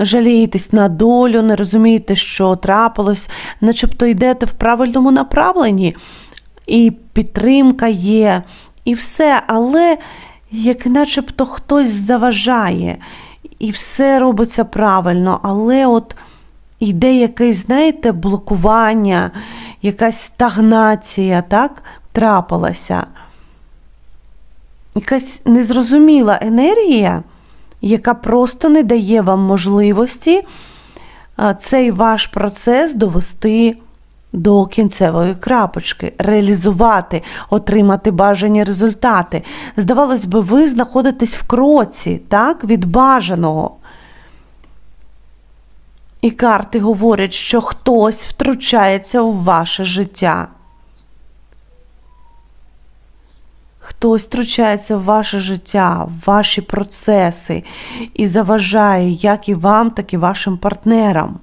жалієтесь на долю, не розумієте, що трапилось, начебто йдете в правильному направленні, і підтримка є, і все, але як начебто хтось заважає, і все робиться правильно, але от йде якесь, знаєте, блокування, якась стагнація, так, трапилася. Якась незрозуміла енергія, яка просто не дає вам можливості цей ваш процес довести до кінцевої крапочки, реалізувати, отримати бажані результати. Здавалось би, ви знаходитесь в кроці, так, від бажаного. І карти говорять, що хтось втручається у ваше життя. Хтось втручається в ваше життя, в ваші процеси і заважає як і вам, так і вашим партнерам.